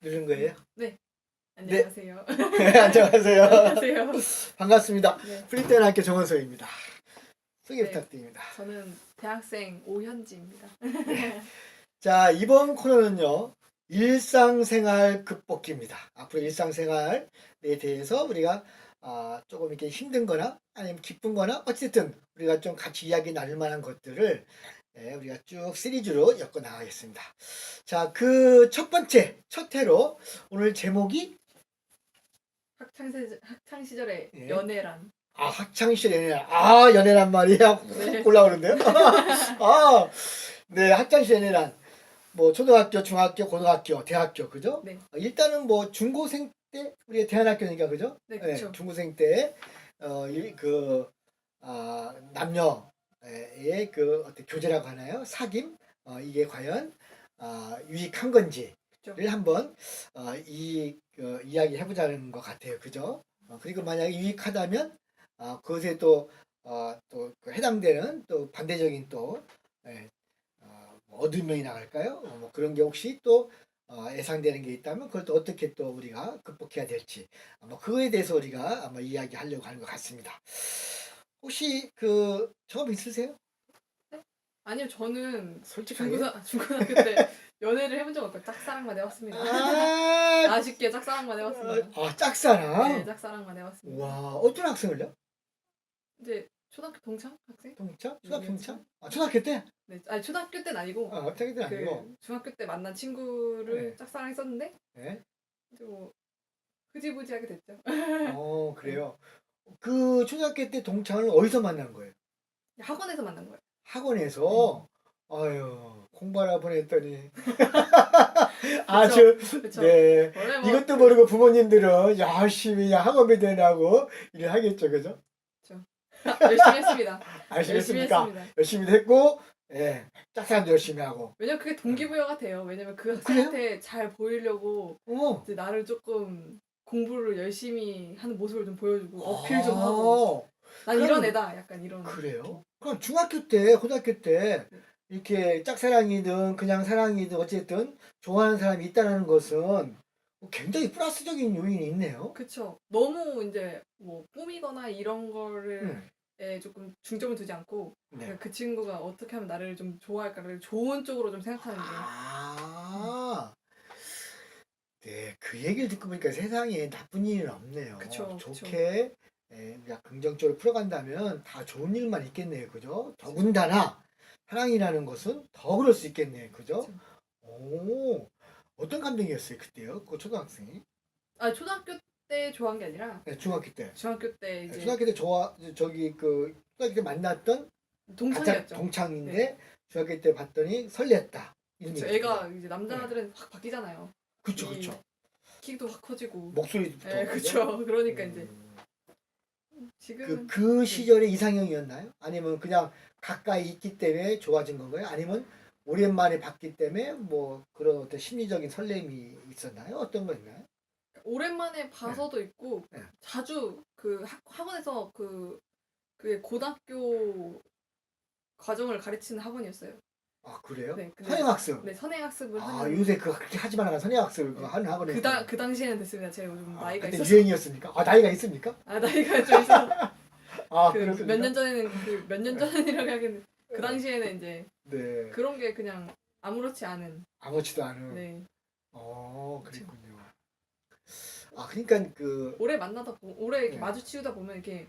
누른 거예요? 안녕하세요. 네, 안녕하세요. 안녕하세요. 반갑습니다. 네, 프리테나학교 정원소입니다. 소개 네. 부탁드립니다. 저는 대학생 오현지입니다. 자, 이번 코너는요. 일상생활 극복기입니다. 앞으로 일상생활에 대해서 우리가 아, 조금 이렇게 힘든 거나 아니면 기쁜 거나 어쨌든 우리가 좀 같이 이야기 나눌 만한 것들을 예, 우리가 쭉 시리즈로 엮어 나가겠습니다. 자, 그 첫 번째, 첫 회로 오늘 제목이 학창 시 학창 시절의 예. 연애란. 아, 학창 시절 연애란. 아, 연애란 말이야. 훅 네. 올라오는데요? 아, 네, 학창 시절 연애란. 뭐, 초등학교, 중학교, 고등학교, 대학교, 그죠? 네. 일단은 뭐, 중고생 때, 우리가 대안학교니까, 그죠? 네, 그쵸. 중고생 때, 어, 이, 그, 아, 남녀 의 그, 어떤 교제라고 하나요? 사귐? 어, 이게 과연, 아, 유익한 건지를 그쵸. 한번, 어, 이, 그, 이야기 해보자는 것 같아요. 그죠? 어, 그리고 만약에 유익하다면, 아, 그것에 또, 어, 또그 해당되는 또 반대적인 또, 예, 어, 뭐 어둠면이 나갈까요? 어, 뭐 그런 게 혹시 또 어, 예상되는 게 있다면 그걸 또 어떻게 또 우리가 극복해야 될지 아마 그거에 대해서 우리가 아마 이야기하려고 하는 것 같습니다. 혹시 그 경험 있으세요? 아니요, 저는 솔직하게. 중고등 중고등학교 때 연애를 해본 적 없고 짝사랑만 해봤습니다. 아, 아쉽게 짝사랑만 해봤습니다. 아 짝사랑. 네, 짝사랑만 해봤습니다. 와 어떤 학생을요? 이제 초등학교 동창 학생? 동창? 초등학교 네, 동창? 아 초등학교 때? 네, 아니 초등학교 때는 아니고 아 초등학교 때 아니고. 그 중학교 때 만난 친구를 네. 짝사랑했었는데 네. 이제 뭐 흐지부지하게 됐죠. 어 그래요. 그 초등학교 때 동창을 어디서 만난 거예요? 학원에서 만난 거예요. 학원에서 아유 공부하라 보냈더니 아주 그렇죠. 네 원래 뭐 이것도 모르고 부모님들은 열심히 학원비 대라고 일을 하겠죠 그죠? 열심히 했습니다. 열심히 열심히? 했습니다. 열심히 했고 예 짝사랑도 열심히 하고 왜냐면 그게 동기부여가 돼요. 왜냐면 그? 학생한테 잘 보이려고 어 이제 나를 조금 공부를 열심히 하는 모습을 좀 보여주고 어필 좀 하고 아, 난 그럼- 이런 애다 약간 이런 그래요? 그럼 중학교 때 고등학교 때 이렇게 짝사랑이든 그냥 사랑이든 어쨌든 좋아하는 사람이 있다는 것은 굉장히 플러스적인 요인이 있네요. 그쵸 너무 이제 뭐 꾸미거나 이런 거를 음. 에 조금 중점을 두지 않고 네. 그 친구가 어떻게 하면 나를 좀 좋아할까를 좋은 쪽으로 좀 생각하는 게 아, 네, 그 얘기를 듣고 보니까 세상에 나쁜 일은 없네요. 그쵸, 그쵸. 좋게 예, 우리가 긍정적으로 풀어간다면 다 좋은 일만 있겠네요, 그죠? 더군다나 사랑이라는 것은 더 그럴 수 있겠네요, 그죠? 오, 어떤 감정이었어요 그때요? 그 초등학생이? 아 초등학교 때 좋아한 게 아니라 네, 중학교 때. 중학교 때 이제 중학교 때 좋아 저기 그 초등학교 때 만났던 동창이었죠. 동창인데 중학교 때 봤더니 설렜다. 얘기죠. 애가 이제 남자들은 확 바뀌잖아요. 그쵸 이 그쵸. 키도 확 커지고. 목소리부터. 네, 그쵸. 그러니까 이제 음. 지금 그, 그 시절에 이상형이었나요? 아니면 그냥 가까이 있기 때문에 좋아진 건가요? 아니면 오랜만에 봤기 때문에 뭐 그런 어떤 심리적인 설렘이 있었나요? 어떤 거였나요? 오랜만에 봐서도 있고 네. 자주 그 학, 학원에서 그, 그 고등학교 과정을 가르치는 학원이었어요. 아 그래요? 네, 근데- 선행학습. 네, 선행학습을 아 하는 요새 그 그렇게 하지 말라는 선행학습을 그거 하는 학원에 그, 당, 그 당시에는 됐습니다. 제가 요즘 아, 나이가 그때 있어서 유행이었습니까? 아 나이가 있습니까? 아 나이가 좀 있어. 아그 그렇습니까? 몇년 전에는 그 몇 년 전이라고 하기는 그 당시에는 이제 네 그런 게 그냥 아무렇지 않은 아무렇지도 않은. 네 어 그랬군요. 아 그러니까 그 오래 만나다 보 오래 이렇게 네. 마주치우다 보면 이렇게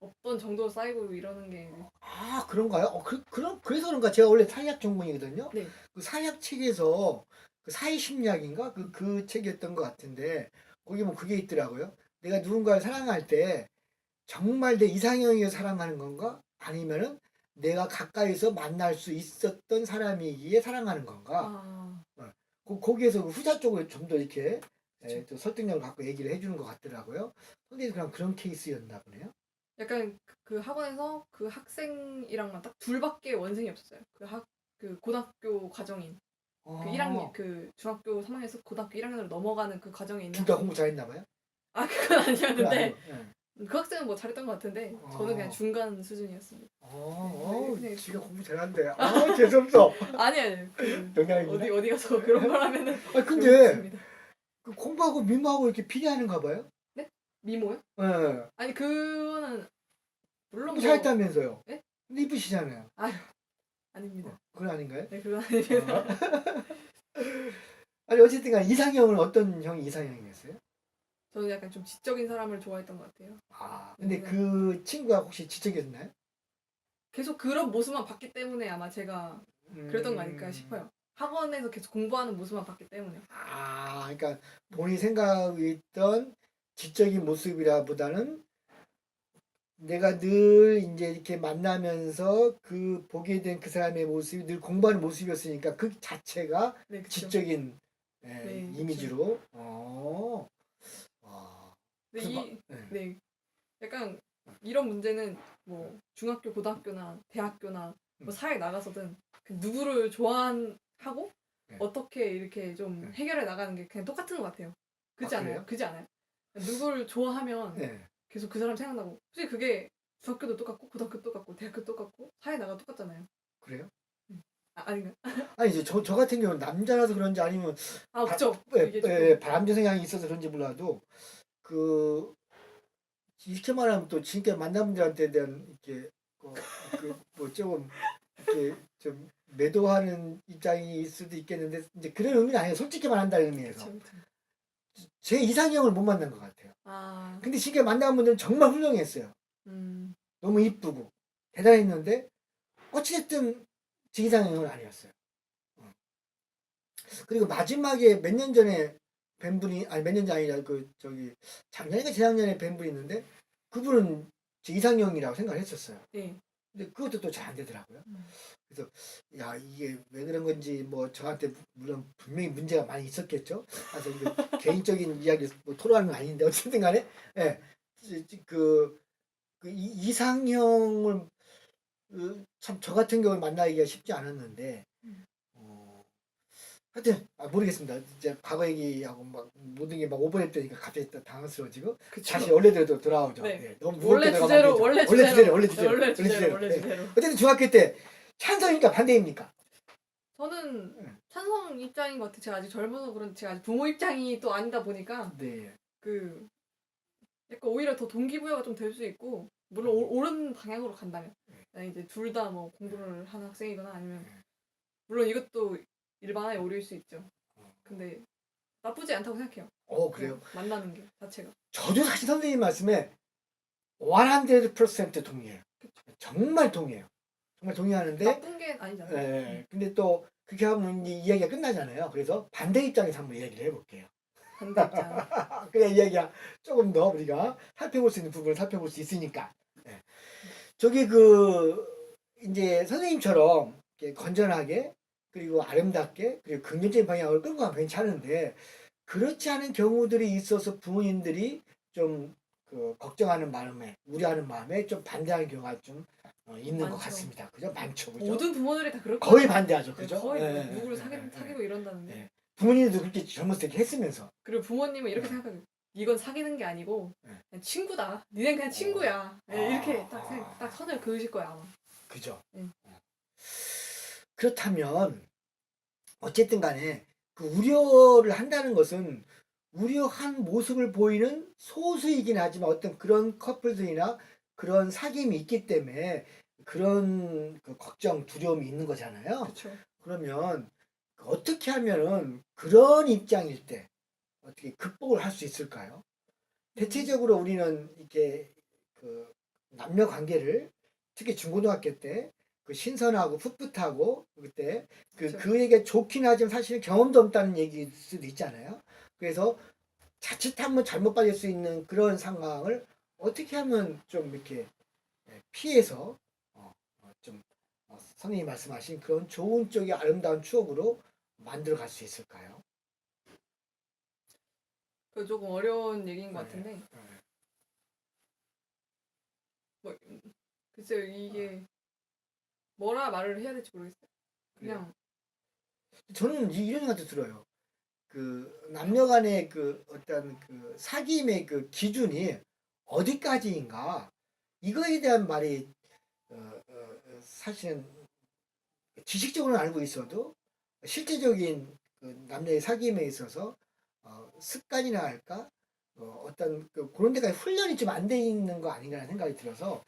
어떤 정도 쌓이고 이러는 게 아 그런가요? 어, 그, 그럼 그래서 그런가 제가 원래 사회학 전공이거든요. 네. 그 사회학 책에서 그 사회심리학인가 그, 그 책이었던 것 같은데 거기 뭐 그게 있더라고요. 내가 누군가를 사랑할 때 정말 내 이상형을 사랑하는 건가? 아니면은 내가 가까이서 만날 수 있었던 사람이기에 사랑하는 건가? 아, 그, 거기에서 그 후자 쪽을 좀 더 이렇게 에, 그쵸. 또 설득력을 갖고 얘기를 해주는 것 같더라고요. 근데 그냥 그런 케이스였나 보네요. 약간 그- 그 학원에서 그 학생이랑만 딱 둘밖에 원생이 없었어요. 그 학 그 고등학교 과정인 그 아, 1학년 그 중학교 3학년에서 고등학교 1학년으로 넘어가는 그 과정에 있는 둘다 공부 잘했나 봐요. 아 그건 아니었는데 예. 그 학생은 뭐 잘했던 것 같은데 저는 그냥 어. 중간 수준이었습니다. 어, 네, 어, 네. 지가 공부 잘한대. 아, 재수없어. 아니 아니 그. 어디 어디 가서 그런 말 하면은 아, 근데. 그 공부하고 미모하고 이렇게 비례하는가 봐요. 미모요? 예. 아니 그 거는 물론 뭐 잘했다면서요. 예? 근데 이쁘시잖아요. 아닙니다. 그건 아닌가요? 네 그건 아닙니다. 어. 아니 어쨌든 간 이상형은 어떤 형이 이상형이었어요? 저는 약간 좀 지적인 사람을 좋아했던 것 같아요. 아 근데 음. 그 친구가 혹시 지적이었나요? 계속 그런 모습만 봤기 때문에 아마 제가 그랬던 거 아닐까 음. 싶어요. 학원에서 계속 공부하는 모습만 봤기 때문에. 아 그러니까 본인이 생각하고 있던 지적인 모습이라보다는 내가 늘 이제 이렇게 만나면서 그 보게 된 그 사람의 모습이 늘 공부하는 모습이었으니까 그 자체가 네, 그쵸. 지적인 예, 네. 이미지로 어. 아, 근데 그 이, 막- 네. 네. 약간 이런 문제는 뭐 중학교, 고등학교나 대학교나 뭐 음. 사회 나가서든 그 누구를 좋아하고 네. 어떻게 이렇게 좀 네. 해결해 나가는 게 그냥 똑같은 것 같아요. 그지 아, 않아요? 그래요? 그지 않아요? 누구를 좋아하면 네. 계속 그 사람 생각나고 솔직히 그게 중학교도 똑같고 고등학교 똑같고 대학교 똑같고 사회 나가 똑같잖아요. 그래요? 아, 아닌가? 아니 이제 저, 저 같은 경우는 남자라서 그런지 아니면 아. 예, 이게 예, 조금 바람쥐 성향이 있어서 그런지 몰라도 그 이렇게 말하면 또 지금까지 만남들한테 대한 이렇게 그뭐 조금 이렇게 좀 매도하는 입장일 수도 있겠는데 이제 그런 의미는 아니에요. 솔직히 말한다는 의미에서 그쵸, 그쵸. 제 이상형을 못 만난 것 같아요. 아, 근데 지금까지 만난 분들은 정말 훌륭했어요. 음, 너무 이쁘고 대단했는데 어찌됐든 제 이상형은 아니었어요. 어. 그리고 마지막에 몇 년 전에 뵌 분이 아니 몇 년 전이 아니라 그 저기 작년인가 재작년에 뵌 분이 있는데 그분은 제 이상형이라고 생각을 했었어요. 네. 근데 그것도 또 잘 안 되더라고요. 음. 그래서 야 이게 왜 그런 건지 뭐 저한테 물론 분명히 문제가 많이 있었겠죠. 그래서 이거 개인적인 이야기 뭐 토로하는 건 아닌데 어쨌든 간에 예. 그, 그 이- 이상형을 참 저 같은 경우를 만나기가 쉽지 않았는데 음. 어, 하여튼 아, 모르겠습니다. 이제 과거 얘기하고 막 모든 게 막 오버랩 되니까 갑자기 또 당황스러워지고 그쵸. 다시 원래대로 돌아오죠. 네. 예, 너무 원래 주제로. 원래 원래 주제로 원래 주제로 원래 주제로 원래 예. 주제로. 어쨌든 중학교 때 찬성입니까 반대입니까? 저는 네. 찬성 입장인 것 같아요. 제가 아직 젊어서 그런지 제가 아직 부모 입장이 또 아니다 보니까 네. 그 약간 오히려 더 동기부여가 좀 될 수 있고 물론 오, 옳은 방향으로 간다면 네. 이제 둘 다 뭐 공부를 하는 학생이거나 아니면 네. 물론 이것도 일반화의 오류일 수 있죠. 어. 근데 나쁘지 않다고 생각해요. 어 그래요. 그냥 만나는 게 자체가. 저도 사실 선생님 말씀에 100% 동의해요. 정말 동의해요. 정말 동의하는데 나쁜 게 아니잖아요. 예, 근데 또 그렇게 하면 이제 이야기가 끝나잖아요. 그래서 반대 입장에서 한번 이야기를 해볼게요. 반대 입장. 그래야 이야기가 조금 더 우리가 살펴볼 수 있는 부분을 살펴볼 수 있으니까. 예. 저기 그 이제 선생님처럼 이렇게 건전하게 그리고 아름답게 그리고 긍정적인 방향으로 끌고 가면 괜찮은데 그렇지 않은 경우들이 있어서 부모님들이 좀 그 걱정하는 마음에 우려하는 마음에 좀 반대하는 경우가 좀 어, 있는 것 많죠. 같습니다. 그죠? 많죠, 그죠? 모든 부모들이 다 그럴 거의. 반대하죠, 네, 그죠? 거의 예, 뭐 예, 누구를 예, 사귀, 예. 사귀고 이런다는데. 예. 부모님도 그렇게 젊었을 때 했으면서 그리고 부모님은 이렇게 네. 생각해요. 이건 사귀는 게 아니고 네. 그냥 친구다. 니넨 그냥 친구야. 네, 이렇게 아. 딱, 생- 딱 선을 그으실 거야 아마. 그죠? 응. 어. 그렇다면 어쨌든 간에 그 우려를 한다는 것은 우려한 모습을 보이는 소수이긴 하지만 어떤 그런 커플들이나 그런 사귐이 있기 때문에 그런 그 걱정, 두려움이 있는 거잖아요. 그렇죠. 그러면 어떻게 하면은 그런 입장일 때 어떻게 극복을 할 수 있을까요? 대체적으로 우리는 이렇게 그 남녀 관계를 특히 중고등학교 때 그 신선하고 풋풋하고 그때 그 그쵸. 그에게 좋긴 하지만 사실은 경험도 없다는 얘기일 수도 있잖아요. 그래서 자칫하면 잘못 빠질 수 있는 그런 상황을 어떻게 하면 좀 이렇게 예, 피해서 어, 어, 좀 어, 선생님이 말씀하신 그런 좋은 쪽의 아름다운 추억으로 만들어 갈 수 있을까요? 그 조금 어려운 얘기인 것 네. 같은데 네. 뭐 음, 글쎄요 이게 뭐라 말을 해야 될지 모르겠어요. 그냥 저는 이- 이런 생각도 들어요. 그 남녀 간의 그 어떤 그 사귐의 그 기준이 어디까지인가 이거에 대한 말이 어, 어, 어, 사실은 지식적으로 는 알고 있어도 실제적인 그 남녀의 사귐에 있어서 어, 습관이나 할까 어, 어떤 그 그런 데까지 훈련이 좀 안 돼 있는 거 아닌가라는 생각이 들어서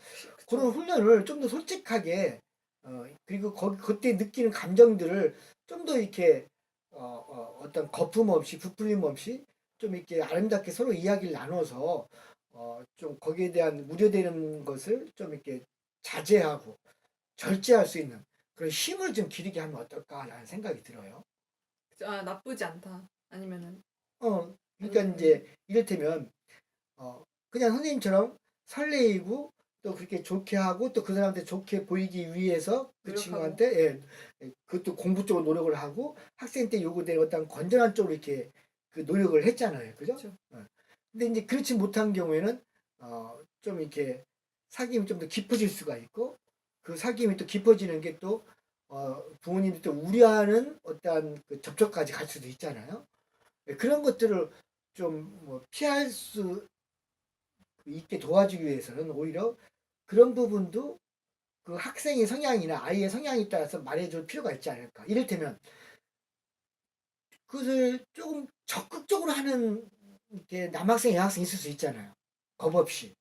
그런 훈련을 좀 더 솔직하게 어, 그리고 거, 그때 느끼는 감정들을 좀 더 이렇게 어, 어, 어떤 거품 없이 부풀림 없이 좀 이렇게 아름답게 서로 이야기를 나눠서 어, 좀 거기에 대한 우려되는 것을 좀 이렇게 자제하고 절제할 수 있는 그런 힘을 좀 기르게 하면 어떨까라는 생각이 들어요. 아 나쁘지 않다. 아니면은 어, 그러니까 음. 이제 이를테면 어, 그냥 선생님처럼 설레이고 또 그렇게 좋게 하고 또 그 사람한테 좋게 보이기 위해서 그 노력하고. 친구한테 예, 예, 그것도 공부 쪽으로 노력을 하고 학생 때 요구되는 어떤 건전한 쪽으로 이렇게 그 노력을 했잖아요. 그죠? 그렇죠. 어. 근데 이제 그렇지 못한 경우에는 어, 좀 이렇게 사귐이 좀 더 깊어질 수가 있고 그 사귐이 또 깊어지는 게또 어, 부모님이 또 우려하는 어떠한 그 접촉까지 갈 수도 있잖아요. 예, 그런 것들을 좀 뭐 피할 수 있게 도와주기 위해서는 오히려 그런 부분도 그 학생의 성향이나 아이의 성향에 따라서 말해줄 필요가 있지 않을까. 이를테면 그것을 조금 적극적으로 하는 이렇게 남학생, 여학생 있을 수 있잖아요. 겁 없이.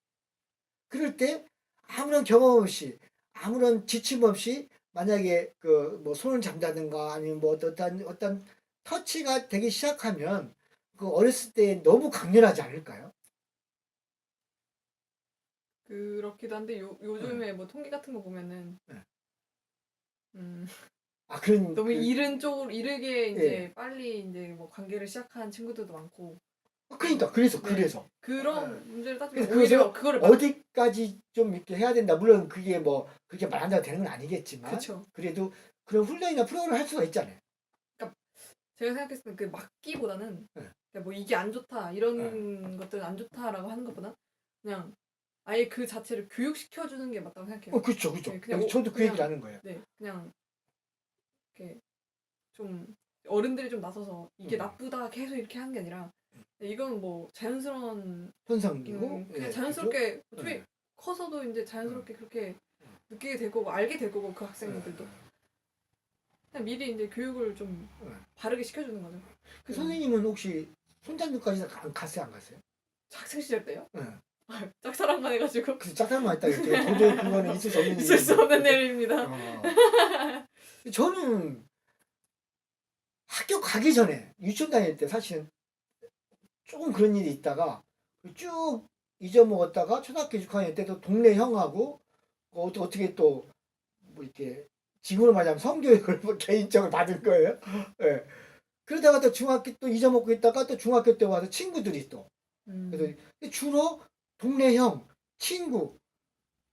그럴 때 아무런 경험 없이 아무런 지침 없이 만약에 그 뭐 손을 잡다든가 아니면 뭐 어떤 어떤 터치가 되기 시작하면 그 어렸을 때 너무 강렬하지 않을까요? 그렇기도 한데 요 요즘에 뭐 통계 같은 거 보면은 네. 음 아 그런 너무 그- 이른 쪽으로 이르게 이제 예. 빨리 이제 뭐 관계를 시작한 친구들도 많고 그러니까 그래서 네. 그래서 그런 문제를 따지면 오히려 그거를 막 어디까지 좀 이렇게 해야 된다. 물론 그게 뭐 그렇게 말한다고 되는 건 아니겠지만 그쵸. 그래도 그런 훈련이나 프로그램을 할 수가 있잖아요. 제가 생각했을 때 그 막기보다는 네. 뭐 이게 안 좋다 이런 것들은 안 좋다라고 하는 것보다 그냥 아예 그 자체를 교육시켜 주는 게 맞다고 생각해요. 어 그렇죠, 그렇죠. 네, 그냥 저도 그 그냥- 얘기를 하는 거예요. 네, 그냥 이렇게 좀 어른들이 좀 나서서 이게 음. 나쁘다 계속 이렇게 하는 게 아니라 이건 뭐 자연스러운 현상이고 음, 그냥 예, 자연스럽게 그죠? 어차피 예. 커서도 이제 자연스럽게 그렇게 음. 느끼게 될 거고 알게 될 거고 그 학생들도 예. 그냥 미리 이제 교육을 좀 예. 바르게 시켜주는 거죠. 그 선생님은 혹시 손잡이까지 안 갔어요, 안 갔어요? 학생 시절 때요? 예. 짝사랑만 해가지고 그래서 짝사랑만 했다 이렇게 도저히 그거는 있을 수 없는 있을 수. 없는 일입니다. 어. 저는 학교 가기 전에 유치원 다닐 때 사실은 조금 그런 일이 있다가 쭉 잊어먹었다가 초등학교 6학년 때도 동네 형하고 어, 어떻게 또 뭐 이렇게 지금으로 말하자면 성교육을 뭐 개인적으로 받을 거예요. 예. 그러다가 또 중학교 또 잊어먹고 있다가 또 중학교 때 와서 친구들이 또 음. 그래서 주로 동네 형, 친구.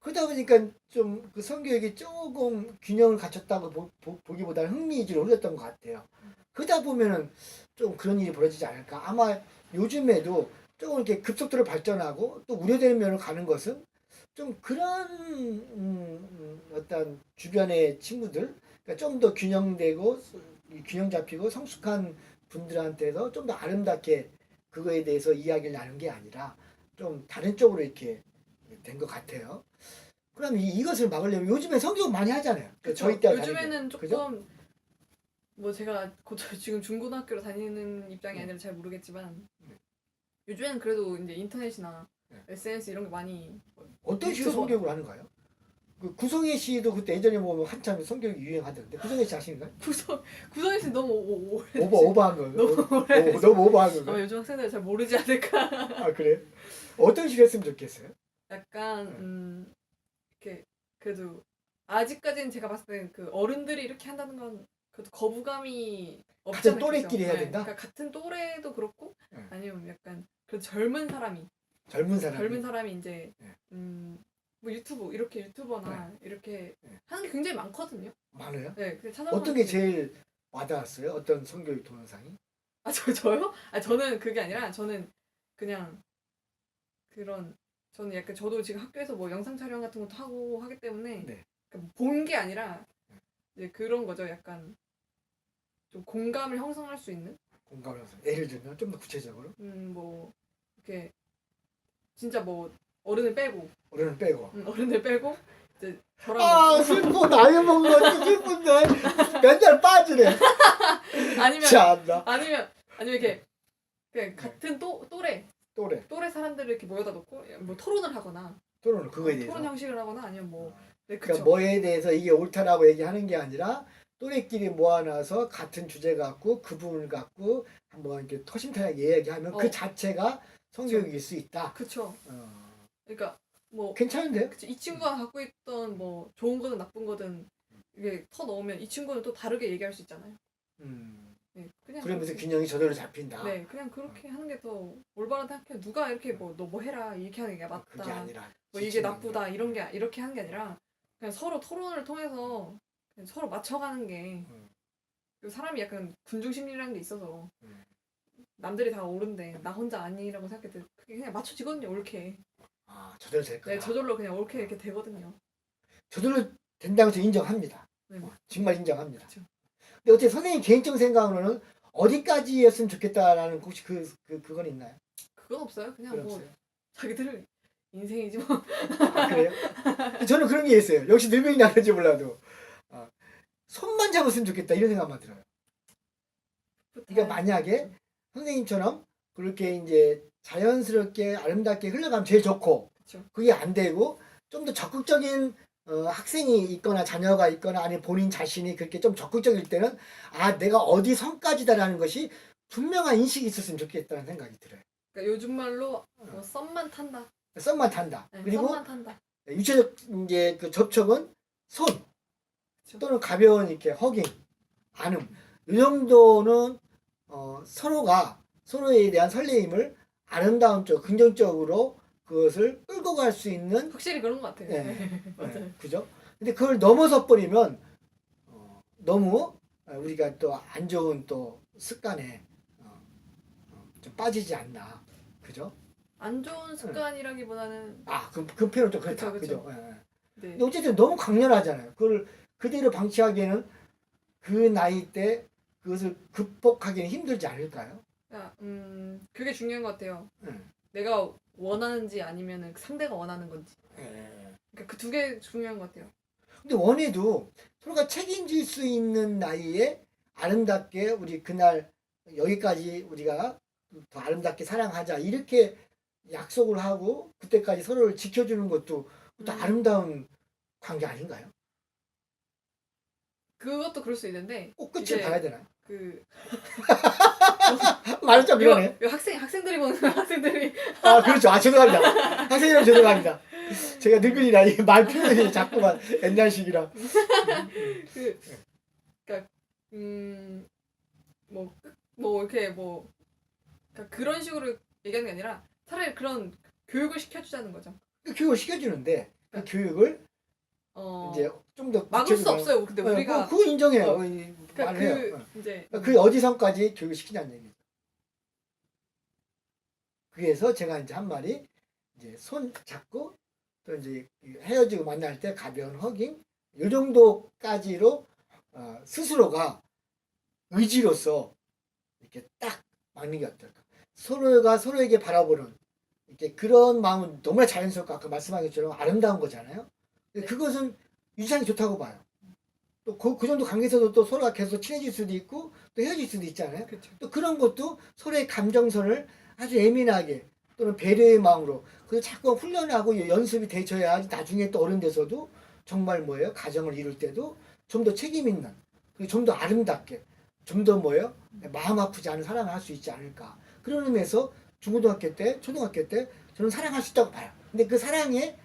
그러다 보니까 좀 그 성교육이 조금 균형을 갖췄다고 보, 보, 기보다는 흥미 위주로 흘렀던 것 같아요. 그러다 보면은 좀 그런 일이 벌어지지 않을까. 아마 요즘에도 조금 이렇게 급속도로 발전하고 또 우려되는 면을 가는 것은 좀 그런 음, 음, 어떤 주변의 친구들, 그러니까 좀 더 균형되고 이 균형 잡히고 성숙한 분들한테서 좀 더 아름답게 그거에 대해서 이야기를 나눈 게 아니라 좀 다른 쪽으로 이렇게 된 것 같아요. 그럼 이, 이것을 막으려면 요즘에 성교육 많이 하잖아요. 그 그쵸. 저희 때와 요즘에는 다르게. 그죠? 조금 뭐 제가 곧 지금 중고등학교로 다니는 입장이 네. 아니라 잘 모르겠지만 네. 요즘에는 그래도 이제 인터넷이나 네. SNS 이런 게 많이 어떤 식으로 유튜버. 성교육을 하는가요? 그 구성애 씨도 그때 예전에 보면 한참 성교육 유행하던데 구성애 씨 아시는가요? 구성 구성에서 너무 오, 오, 오버 오버한 거. 너무 오, 너무 오버한 아마 거. 요즘 학생들 잘 모르지 않을까. 아 그래? 어떤 식으로 했으면 좋겠어요? 약간 네. 음 이렇게 그래도 아직까지는 제가 봤을 때는 그 어른들이 이렇게 한다는 건 그래도 거부감이 없지 같은 또래끼리. 해야 된다? 그러니까 같은 또래도 그렇고 네. 아니면 약간 그 젊은 사람이 젊은 사람. 젊은 사람이 이제 네. 음 뭐 유튜브 이렇게 유튜버나 이렇게 네. 하는 게 굉장히 많거든요. 많아요. 네, 그냥 찾아보면 어떤 게 제일 와닿았어요? 어떤 성교육 동영상이? 아저 저요? 아 저는 그게 아니라 저는 그냥 그런 저는 약간 저도 지금 학교에서 뭐 영상 촬영 같은 것도 하고 하기 때문에 네. 본 게 아니라 이제 그런 거죠. 약간 좀 공감을 형성할 수 있는 공감을 해서 예를 들면 좀 더 구체적으로 음 뭐 이렇게 진짜 뭐 어른을 빼고 어른을 빼고. 음, 어른을 빼고 이제 저랑 아 뭐- 슬퍼 나이 먹은 것도 슬픈데 맨날 빠지네. 아니면 참나. 아니면 아니면 이렇게 그 같은 또 또래 또래 또래 사람들을 이렇게 모여다 놓고 뭐 토론을 하거나 토론을 그거에 대해서 토론 형식을 하거나 아니면 뭐 네, 그러니까 그쵸. 뭐에 대해서 이게 옳다라고 얘기하는 게 아니라 또래끼리 모아놔서 같은 주제 갖고 그 부분을 갖고 한번 이렇게 터심타하게 이야기하면 어. 그 자체가 성교육일 수 있다. 그쵸. 어. 그러니까 뭐 괜찮은데요? 그치, 이 친구가 갖고 있던 뭐 좋은 거든 나쁜 거든 이게 터 넣으면 이 친구는 또 다르게 얘기할 수 있잖아요. 음. 네, 그냥 그러면서 그렇게, 균형이 저절로 잡힌다. 네, 그냥 그렇게 하는 게 더 올바르다 생각해요. 누가 이렇게 뭐 너 뭐 해라 이렇게 하는 게 맞다. 그게 아니라 뭐 이게 지치는 나쁘다 거야. 이런 게 이렇게 하는 게 아니라 그냥 서로 토론을 통해서 그냥 서로 맞춰가는 게 음. 그 사람이 약간 군중 심리라는 게 있어서 음. 남들이 다 옳은데 나 혼자 아니라고 생각해도 그게 그냥 맞춰지거든요 옳게 아 저절로 될 거야. 네 저절로 그냥 옳게 이렇게 되거든요 저절로 된다고 해서 인정합니다. 네. 어, 정말 인정합니다. 근데 어떻게 선생님 개인적 생각으로는 어디까지였으면 좋겠다라는 혹시 그, 그 그건 있나요? 그건 없어요 그냥 그건 뭐 없어요. 자기들 인생이지 뭐 아, 그래요? 저는 그런 게 있어요. 역시 늙은이 나는지 몰라도 아, 손만 잡았으면 좋겠다 이런 생각만 들어요. 그러니까 만약에 선생님처럼 그렇게 이제 자연스럽게 아름답게 흘러가면 제일 좋고 그쵸. 그게 안 되고 좀 더 적극적인 어, 학생이 있거나 자녀가 있거나 아니면 본인 자신이 그렇게 좀 적극적일 때는 아 내가 어디 선까지다라는 것이 분명한 인식이 있었으면 좋겠다는 생각이 들어요. 그러니까 요즘 말로 뭐 썸만 탄다 썸만 탄다. 네, 그리고 썸만 탄다 유체적 이제 그 접촉은 손 그쵸. 또는 가벼운 이렇게 허깅, 안음 이 정도는 어, 서로가 서로에 대한 설레임을 아름다운 쪽 긍정적으로 그것을 끌고 갈 수 있는 확실히 그런 것 같아요 네. 네. 맞아요 네, 그죠? 근데 그걸 넘어서 버리면 어, 너무 우리가 또 안 좋은 또 습관에 어, 어, 좀 빠지지 않나, 그죠? 안 좋은 습관이라기보다는 아, 그, 그 표현 좀 그렇다, 그죠? 그쵸. 예, 예. 네. 근데 어쨌든 너무 강렬하잖아요. 그걸 그대로 방치하기에는 그 나이 때 그것을 극복하기는 힘들지 않을까요? 야, 음 그게 중요한 것 같아요 음. 내가 원하는지 아니면 상대가 원하는 건지 예. 그러니까 그 두 개 중요한 것 같아요 근데 원해도 서로가 책임질 수 있는 나이에 아름답게 우리 그날 여기까지 우리가 더 아름답게 사랑하자 이렇게 약속을 하고 그때까지 서로를 지켜주는 것도 또 음. 아름다운 관계 아닌가요? 그것도 그럴 수 있는데 꼭 끝을 이제 봐야 되나요? 그 말은 좀 그러네. 이거 학생 학생들이 보는 학생들이 아 그렇죠. 아 죄송합니다. 학생이라면 죄송합니다. 제가 늙은이라 이말 표현이 자꾸만 옛날식이라. 그 그러니까 음뭐 뭐 이렇게 뭐 그러니까 그런 식으로 얘기하는 게 아니라 차라리 그런 교육을 시켜주자는 거죠. 그 교육을 시켜주는데 그 교육을 어 이제 좀 더 막을 수 없어요. 근데 우리가 그거 인정해요. 어, 이 그러니까 말을 해요. 어. 그 이제 그 어디선까지 교육을 시키냐는 얘기죠. 그래서 제가 이제 한 말이 이제 손 잡고 또 이제 헤어지고 만날 때 가벼운 허깅 이 정도까지로 어, 스스로가 의지로서 이렇게 딱 막는 게 어떨까. 서로가 서로에게 바라보는 이렇게 그런 마음은 너무나 자연스럽고 아까 말씀한 것처럼 아름다운 거잖아요. 네. 그것은 유지하기 좋다고 봐요. 또그 정도 관계에서도 또 서로가 계속 친해질 수도 있고 또 헤어질 수도 있잖아요. 그렇죠. 또 그런 것도 서로의 감정선을 아주 예민하게 또는 배려의 마음으로 그 자꾸 훈련하고 연습이 되셔야 나중에 또 어른 돼서도 정말 뭐예요 가정을 이룰 때도 좀 더 책임 있는 그리고 좀 더 아름답게 좀 더 뭐예요 마음 아프지 않은 사랑을 할 수 있지 않을까 그런 의미에서 중고등학교 때 초등학교 때 저는 사랑할 수 있다고 봐요 근데 그 사랑의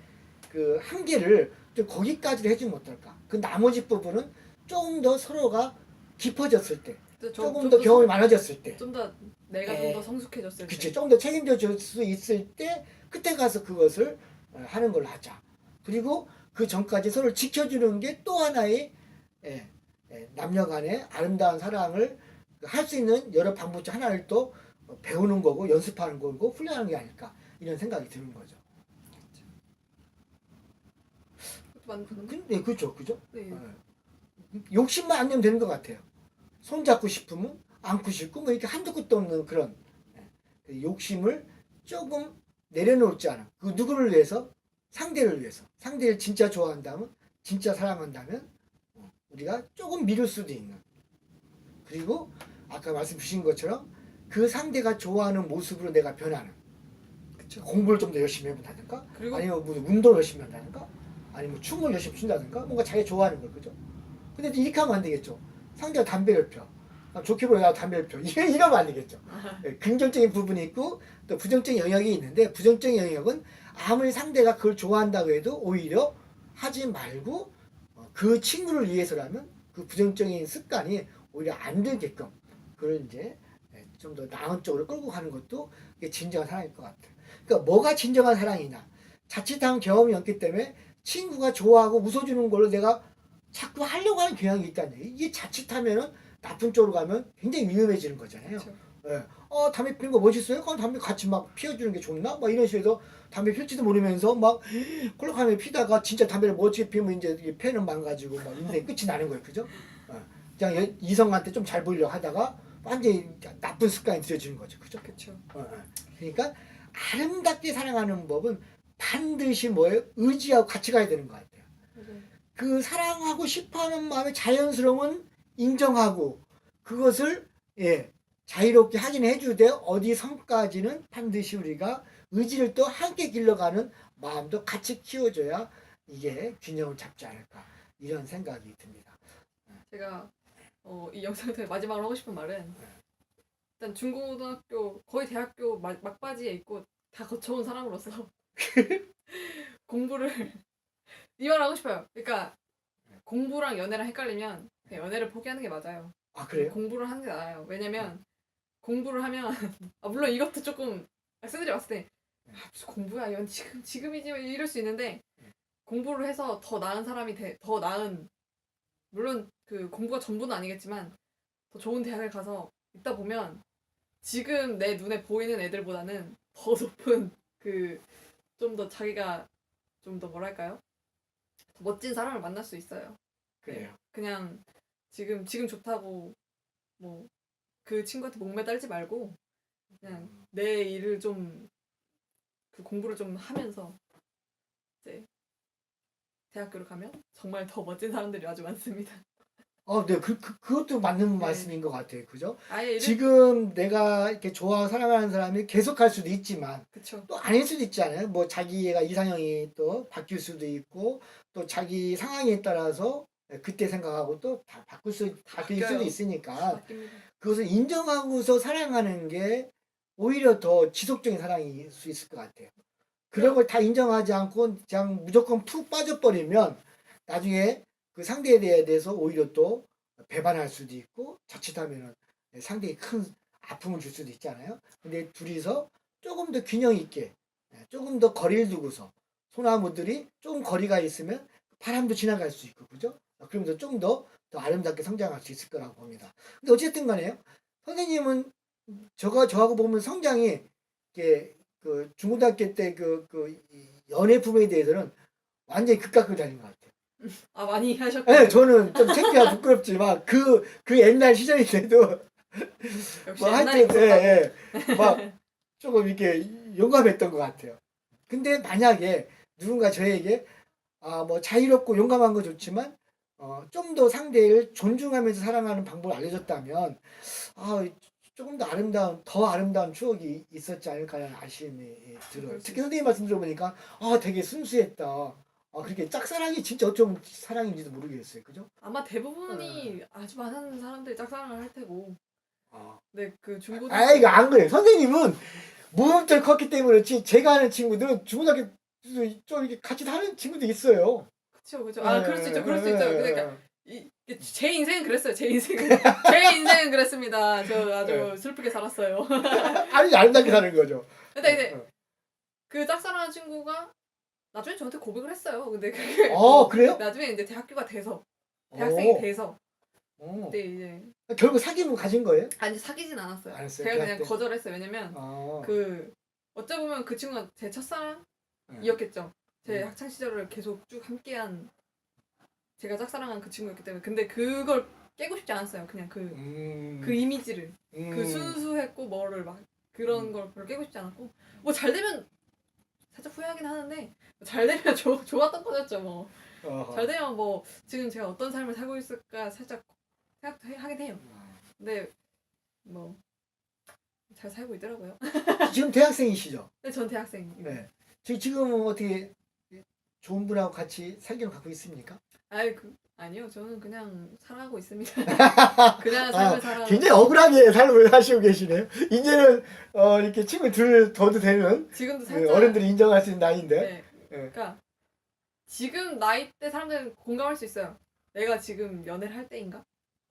그 한계를 좀 거기까지로 해주면 어떨까? 그 나머지 부분은 조금 더 서로가 깊어졌을 때 조금 더 경험이 많아졌을 때. 좀 더 내가 예. 좀더 성숙해졌을 그치. 때. 조금 더 책임져 줄 수 있을 때 그때 가서 그것을 어, 하는 걸로 하자. 그리고 그 전까지 서로를 지켜주는 게 또 하나의 예, 예, 남녀 간의 아름다운 사랑을 할 수 있는 여러 방법 중 하나를 또 배우는 거고 연습하는 거고 훈련하는 게 아닐까 이런 생각이 드는 거죠 그것도 맞는 거 근데 그렇죠 그죠 네. 어. 욕심만 안 내면 되는 것 같아요. 손 잡고 싶으면 안고 싶고 뭐 이렇게 한두 끝도 없는 그런 예, 그 욕심을 조금 내려놓지 않아. 그 누구를 위해서? 상대를 위해서. 상대를 진짜 좋아한다면, 진짜 사랑한다면 어, 우리가 조금 미룰 수도 있는. 그리고 아까 말씀 주신 것처럼 그 상대가 좋아하는 모습으로 내가 변하는 그쵸. 공부를 좀 더 열심히 해본다든가 그리고 아니면 운동을 열심히 한다든가 아니면 춤을 열심히 춘다든가 뭔가 자기가 좋아하는 걸 그죠? 근데 또 이렇게 하면 안 되겠죠. 상대가 담배를 펴. 아, 좋게 보여 나 담배를 펴. 이래 이러면 안 되겠죠. 예, 긍정적인 부분이 있고 또 부정적인 영역이 있는데 부정적인 영역은 아무리 상대가 그걸 좋아한다고 해도 오히려 하지 말고 어, 그 친구를 위해서라면 그 부정적인 습관이 오히려 안 들게끔 그걸 이제 좀 더 나은 쪽으로 끌고 가는 것도 진정한 사랑일 것 같아요. 그러니까 뭐가 진정한 사랑이냐? 자칫한 경험이 없기 때문에 친구가 좋아하고 웃어주는 걸로 내가 자꾸 하려고 하는 경향이 있다는 얘기. 이게 자칫하면은 나쁜 쪽으로 가면 굉장히 위험해지는 거잖아요. 그쵸. 예. 어, 담배 피는 거 멋있어요? 그럼 담배 같이 막 피워주는 게 좋나? 막 이런 식으로 담배 필지도 모르면서 막 콜록하면 피다가 진짜 담배를 멋지게 피우면 이제 폐는 망가지고 막 인생 끝이 나는 거예요. 그죠? 어. 그냥 여- 이성한테 좀 잘 보이려고 하다가 완전히 나쁜 습관이 들여지는 거죠. 그죠? 어, 어. 그러니까 아름답게 사랑하는 법은 반드시 뭐예요? 의지하고 같이 가야 되는 것 같아요. 그 사랑하고 싶어하는 마음의 자연스러움은 인정하고 그것을 예 자유롭게 확인해 주되 어디 선까지는 반드시 우리가 의지를 또 함께 길러가는 마음도 같이 키워줘야 이게 균형을 잡지 않을까 이런 생각이 듭니다. 제가 어, 이 영상 통해 마지막으로 하고 싶은 말은 일단 중고등학교 거의 대학교 막, 막바지에 있고 다 거쳐온 사람으로서 공부를 이 말 하고 싶어요. 그러니까 공부랑 연애랑 헷갈리면 그냥 연애를 포기하는 게 맞아요. 아 그래요? 공부를 하는 게 나아요. 왜냐면 공부를 하면 아, 물론 이것도 조금 학생들이 봤을 때 아, 무슨 공부야 이건 지금 지금이지 이럴 수 있는데 공부를 해서 더 나은 사람이 돼, 더 나은 물론 그 공부가 전부는 아니겠지만 더 좋은 대학을 가서 있다 보면 지금 내 눈에 보이는 애들보다는 더 높은 그 좀 더 자기가 좀 더 뭐랄까요 더 멋진 사람을 만날 수 있어요. 그래요. 그냥 지금 지금 좋다고 뭐 그 친구한테 목매달지 말고 그냥 내 일을 좀 그 공부를 좀 하면서 이제 대학교를 가면 정말 더 멋진 사람들이 아주 많습니다. 어, 네, 그, 그 그것도 맞는 네. 말씀인 것 같아요, 그죠? 아예 이름 지금 내가 이렇게 좋아하고 사랑하는 사람이 계속 갈 수도 있지만 그쵸 또 아닐 수도 있잖아요. 뭐 자기가 이상형이 또 바뀔 수도 있고 또 자기 상황에 따라서 그때 생각하고 또 다 바꿀 수 바뀔 수도 바뀌어요. 있으니까 바뀝니다. 그것을 인정하고서 사랑하는 게 오히려 더 지속적인 사랑일 수 있을 것 같아요. 그런 걸 다 인정하지 않고 그냥 무조건 푹 빠져버리면 나중에 그 상대에 대해서 오히려 또 배반할 수도 있고 자칫하면 상대에 큰 아픔을 줄 수도 있잖아요. 근데 둘이서 조금 더 균형 있게 예, 조금 더 거리를 두고서 소나무들이 조금 거리가 있으면 바람도 지나갈 수 있고 그죠? 그러면서 조금 더, 더 아름답게 성장할 수 있을 거라고 봅니다. 근데 어쨌든 간에요. 선생님은 저가 저하고 보면 성장이 이게 그 중고등학교 때 그 그 연애 부분에 대해서는 완전히 극각을 달린 것 같아요. 아 많이 하셨고 네, 저는 좀 창피하고 부끄럽지만 그 그 옛날 시절이 돼도 역시 뭐 옛날에 하여튼 있었다. 예, 예. 막 조금 이렇게 용감했던 것 같아요. 근데 만약에 누군가 저에게 아 뭐 자유롭고 용감한 거 좋지만 어, 좀 더 상대를 존중하면서 사랑하는 방법을 알려줬다면 아 조금 더 아름다운 더 아름다운 추억이 있었지 않을까라는 아쉬움이 들어요. 그럴 수 특히 선생님 말씀 들어보니까 아 되게 순수했다. 아 그렇게 짝사랑이 진짜 어쩌면 사랑인지도 모르겠어요. 그죠? 아마 대부분이 아주 많은 사람들이 짝사랑을 할 테고 아. 근데 그 중고등 아 이거 안 그래요. 선생님은 무음절 컸기 때문에 그렇지 제가 아는 친구들은 중고등학교 좀 이렇게 같이 다니는 친구도 있어요. 그쵸 그쵸 아 그럴 수 있죠 그럴 수 있죠 예, 그러니까 예. 이, 제 인생은 그랬어요. 제 인생은 제 인생은 그랬습니다. 저 아주 네. 슬프게 살았어요. 아주 아름답게 사는 거죠. 근데 이제 어, 그 짝사랑하는 친구가 나중에 저한테 고백을 했어요. 근데 그게 어 그래요? 나중에 이제 대학교가 돼서 대학생이 오, 돼서 오. 그때 이제 결국 사귀면 가진 거예요? 아니 사귀진 않았어요. 안 했어요, 제가 대학 그냥 때? 거절했어요. 왜냐면 어. 그 어찌 보면 그 친구가 제 첫사랑이었겠죠. 제 음. 학창 시절을 계속 쭉 함께한 제가 짝사랑한 그 친구였기 때문에 근데 그걸 깨고 싶지 않았어요. 그냥 그 그 음, 이미지를 음. 그 순수했고 뭐를 막 그런 음. 걸 별로 깨고 싶지 않았고 뭐 잘 되면 살짝 후회하긴 하는데 잘 되면 좋 좋았던 거였죠 뭐 어허. 잘 되면 뭐 지금 제가 어떤 삶을 살고 있을까 살짝 생각도 해- 하긴 해요 근데 뭐 잘 살고 있더라고요. 지금 대학생이시죠? 근데 전 대학생입니다. 네. 지- 지금은 어떻게 좋은 분하고 같이 살기를 갖고 있습니까? 아이 그 아니요 저는 그냥 살아가고 있습니다. 그냥 삶을 아, 살아. 굉장히 억울하게 삶을 사시고 계시네요. 이제는 어, 이렇게 친구 둘 둬도 되는 지금도 그 살짝 어른들이 인정할 수 있는 나이인데. 네. 네. 그러니까 지금 나이 때 사람들은 공감할 수 있어요. 내가 지금 연애를 할 때인가?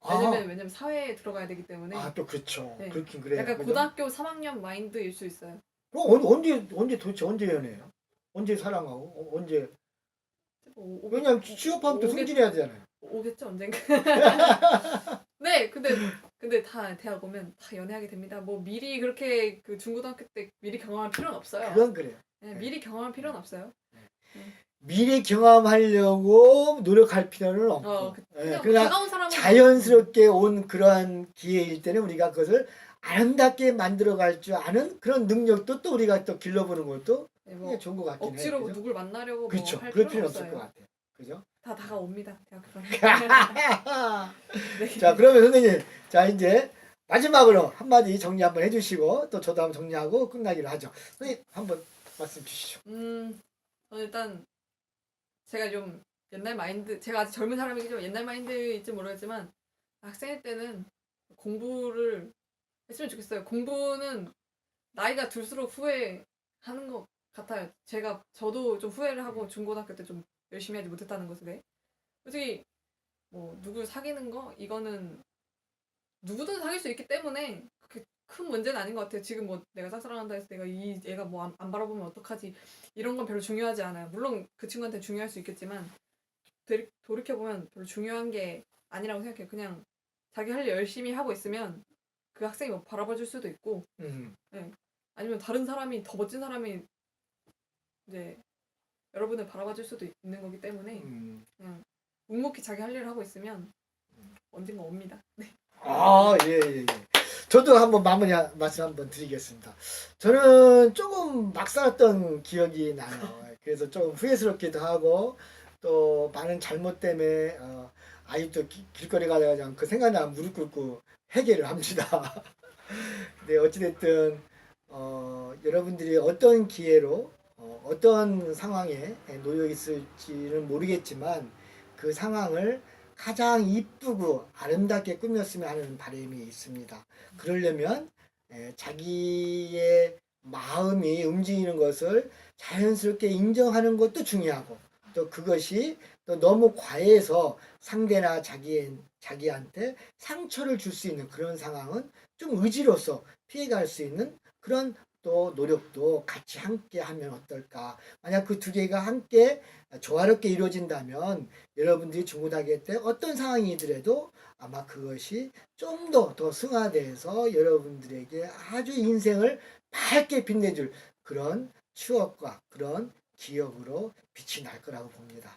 왜냐면 왜냐면 사회에 들어가야 되기 때문에 아, 또 그렇죠. 네. 그렇긴 그래요. 약간 그죠? 고등학교 3학년 마인드일 수 있어요. 그럼 언- 언제 언제 도대체 언제 연애해요? 언제 사랑하고 어, 언제? 오, 오, 왜냐면 취업하면 또 오겠- 승진해야 되잖아요. 오겠죠 언젠가. 네, 근데 근데 다 대학 오면 다 연애하게 됩니다. 뭐 미리 그렇게 그 중고등학교 때 미리 경험할 필요는 없어요. 그건 그래요. 네, 미리 경험할 필요는 없어요. 미래 경험하려고 노력할 필요는 없고. 어, 그, 예, 그냥 그러나 다가온 사람은 자연스럽게 온 그러한 기회일 때는 우리가 그것을 아름답게 만들어갈 줄 아는 그런 능력도 또 우리가 또 길러보는 것도 네, 뭐 굉장히 좋은 것 같긴. 억지로 그죠? 누굴 만나려고 그렇죠. 뭐할 그럴 필요는 필요는 없을 없어요. 것 같아요. 그죠? 다 다가옵니다. 대학교 가면. 네. 자, 그러면 선생님, 자 이제 마지막으로 한마디 정리 한번 해주시고 또 저도 한번 정리하고 끝나기로 하죠. 선생님 한번 말씀 주시죠. 음, 저는 일단 제가 좀 옛날 마인드, 제가 아직 젊은 사람이기도 옛날 마인드일지 모르겠지만 학생일 때는 공부를 했으면 좋겠어요. 공부는 나이가 들수록 후회하는 것 같아요. 제가 저도 좀 후회를 하고 중고등학교 때 좀 열심히 하지 못했다는 것에 대해. 솔직히 뭐 누굴 사귀는 거 이거는 누구든 사귈 수 있기 때문에 그렇게 큰 문제는 아닌 것 같아요. 지금 뭐 내가 짝사랑한다 해서 내가 이 애가 뭐 안 바라보면 어떡하지 이런 건 별로 중요하지 않아요. 물론 그 친구한테 중요할 수 있겠지만 되리- 돌이켜 보면 별로 중요한 게 아니라고 생각해요. 그냥 자기 할 일 열심히 하고 있으면 그 학생이 뭐 바라봐 줄 수도 있고 음, 아니면 다른 사람이 더 멋진 사람이 이제 여러분을 바라봐 줄 수도 있는 거기 때문에 음. 그냥 묵묵히 자기 할 일을 하고 있으면 언젠가 옵니다. 아, 예, 예, 예. 저도 한번 마무리 하- 말씀 한번 드리겠습니다. 저는 조금 막 살았던 기억이 나요. 그래서 좀 후회스럽기도 하고 또 많은 잘못 때문에 어, 아직도 기- 길거리 가다가 그냥 그 생각나면 무릎 꿇고 회개를 합니다. 근데 어찌됐든 어, 여러분들이 어떤 기회로 어, 어떤 상황에 놓여 있을지는 모르겠지만 그 상황을 가장 이쁘고 아름답게 꾸몄으면 하는 바람이 있습니다. 그러려면 에, 자기의 마음이 움직이는 것을 자연스럽게 인정하는 것도 중요하고 또 그것이 또 너무 과해서 상대나 자기 자기한테 상처를 줄 수 있는 그런 상황은 좀 의지로서 피해갈 수 있는 그런 또 노력도 같이 함께 하면 어떨까. 만약 그 두 개가 함께 조화롭게 이루어진다면 여러분들이 중고등학교 때 어떤 상황이더라도 아마 그것이 좀 더 더 승화돼서 여러분들에게 아주 인생을 밝게 빛내줄 그런 추억과 그런 기억으로 빛이 날 거라고 봅니다.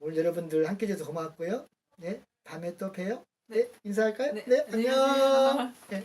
오늘 여러분들 함께 해줘서 고맙고요. 네, 다음에 또 봬요. 네, 인사할까요? 네, 네 안녕. 네.